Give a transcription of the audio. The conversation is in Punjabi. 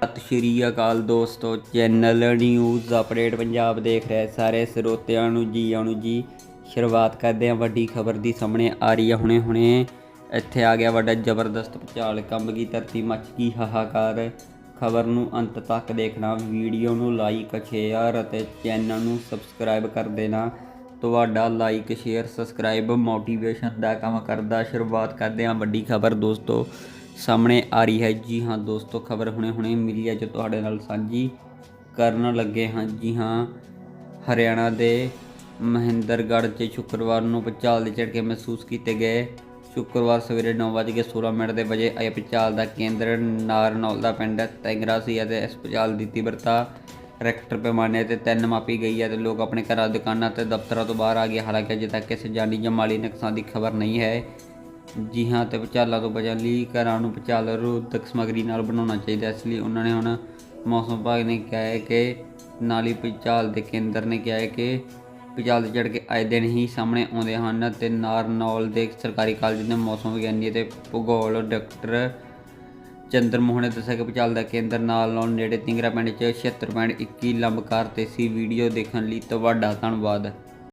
ਸਤਿ ਸ਼੍ਰੀ ਅਕਾਲ ਦੋਸਤੋ, ਚੈਨਲ ਨਿਊਜ਼ ਅਪਡੇਟ ਪੰਜਾਬ ਦੇਖ ਰਹੇ ਸਾਰੇ ਸਰੋਤਿਆਂ ਨੂੰ ਜੀ, ਆਉਣ ਨੂੰ ਜੀ। ਸ਼ੁਰੂਆਤ ਕਰਦੇ ਹਾਂ ਵੱਡੀ ਖਬਰ ਦੀ ਸਾਹਮਣੇ ਆ ਰਹੀ ਹੈ ਹੁਣੇ ਹੁਣੇ। ਇੱਥੇ ਆ ਗਿਆ ਵੱਡਾ ਜ਼ਬਰਦਸਤ ਭੁਚਾਲ, ਕੰਬ ਗਈ ਧਰਤੀ ਮੱਚ ਗਈ ਹਾਹਾਕਾਰ। ਖਬਰ ਨੂੰ ਅੰਤ ਤੱਕ ਦੇਖਣਾ ਵੀਡੀਓ ਨੂੰ ਲਾਈਕ ਸ਼ੇਅਰ ਅਤੇ ਚੈਨਲ ਨੂੰ ਸਬਸਕ੍ਰਾਈਬ ਕਰ ਦੇਣਾ। ਤੁਹਾਡਾ ਲਾਈਕ ਸ਼ੇਅਰ ਸਬਸਕ੍ਰਾਈਬ ਮੋਟੀਵੇਸ਼ਨ ਦਾ ਕੰਮ ਕਰਦਾ। ਸ਼ੁਰੂਆਤ ਕਰਦੇ ਹਾਂ ਵੱਡੀ ਖਬਰ ਦੋਸਤੋ। ਸਾਹਮਣੇ ਆ ਰਹੀ ਹੈ। ਜੀ ਹਾਂ ਦੋਸਤੋ, ਖਬਰ ਹੁਣੇ-ਹੁਣੇ ਮਿਲੀ ਹੈ ਜੋ ਤੁਹਾਡੇ ਨਾਲ ਸਾਂਝੀ ਕਰਨ ਲੱਗੇ ਹਾਂ। ਜੀ ਹਾਂ, ਹਰਿਆਣਾ ਦੇ ਮਹਿੰਦਰਗੜ੍ਹ 'ਚ ਸ਼ੁੱਕਰਵਾਰ ਨੂੰ ਭੁਚਾਲ ਦੇ ਝਟਕੇ ਮਹਿਸੂਸ ਕੀਤੇ ਗਏ। ਸ਼ੁੱਕਰਵਾਰ ਸਵੇਰੇ 9:16 ਮਿੰਟ ਦੇ ਵਜੇ ਆਏ ਭੁਚਾਲ ਦਾ ਕੇਂਦਰ ਨਾਰਨੌਲ ਦਾ ਪਿੰਡ ਤੈਂਗਰਾ ਸੀ ਅਤੇ ਇਸ ਭੁਚਾਲ ਦੀ ਤੀਬਰਤਾ ਰੈਕਟਰ ਪੈਮਾਨੇ ਤੇ ਤਿੰਨ ਮਾਪੀ ਗਈ ਹੈ ਤੇ ਲੋਕ ਆਪਣੇ ਘਰਾਂ, ਦੁਕਾਨਾਂ ਤੇ ਦਫ਼ਤਰਾਂ ਤੋਂ ਬਾਹਰ ਆ ਗਏ। ਹਾਲਾਂਕਿ ਅਜੇ ਤੱਕ ਕਿਸੇ ਜਾਨੀ ਜਾਂ ਮਾਲੀ ਨੁਕਸਾਨ ਦੀ ਖਬਰ ਨਹੀਂ ਹੈ। ਜੀ ਹਾਂ, ਤੇ ਭੁਚਾਲਾਂ ਤੋਂ ਬਚਣ ਲਈ, ਘਰਾਂ ਨੂੰ ਭੁਚਾਲ ਰੋਧਕ ਸਮੱਗਰੀ ਨਾਲ ਬਣਾਉਣਾ ਚਾਹੀਦਾ। ਇਸ ਲਈ ਉਹਨਾਂ ਨੇ ਹੁਣ ਮੌਸਮ ਵਿਭਾਗ ਨੇ ਕਿਹਾ ਹੈ ਕਿ ਨਾਲੀ ਭੁਚਾਲ ਦੇ ਕੇਂਦਰ ਨੇ ਕਿਹਾ ਹੈ ਕਿ ਭੁਚਾਲ ਦੇ ਝਟਕੇ ਆਏ ਦਿਨ ਹੀ ਸਾਹਮਣੇ ਆਉਂਦੇ ਹਨ ਤੇ ਨਾਰਨੌਲ ਦੇ ਸਰਕਾਰੀ ਕਾਲਜ ਦੇ ਮੌਸਮ ਵਿਗਿਆਨੀ ਅਤੇ ਭੂਗੋਲ ਡਾਕਟਰ ਚੰਦਰ ਮੋਹਨ ਨੇ ਦੱਸਿਆ ਕਿ ਭੁਚਾਲ ਦਾ ਕੇਂਦਰ ਨਾਲ ਨਾਲ ਨੇੜੇ ਤਿੰਗਰਾ ਪਿੰਡ 'ਚ 76.21 ਲੰਬਕਾਰ ਤੇ ਸੀ। ਵੀਡੀਓ ਦੇਖਣ ਲਈ ਤੁਹਾਡਾ ਧੰਨਵਾਦ।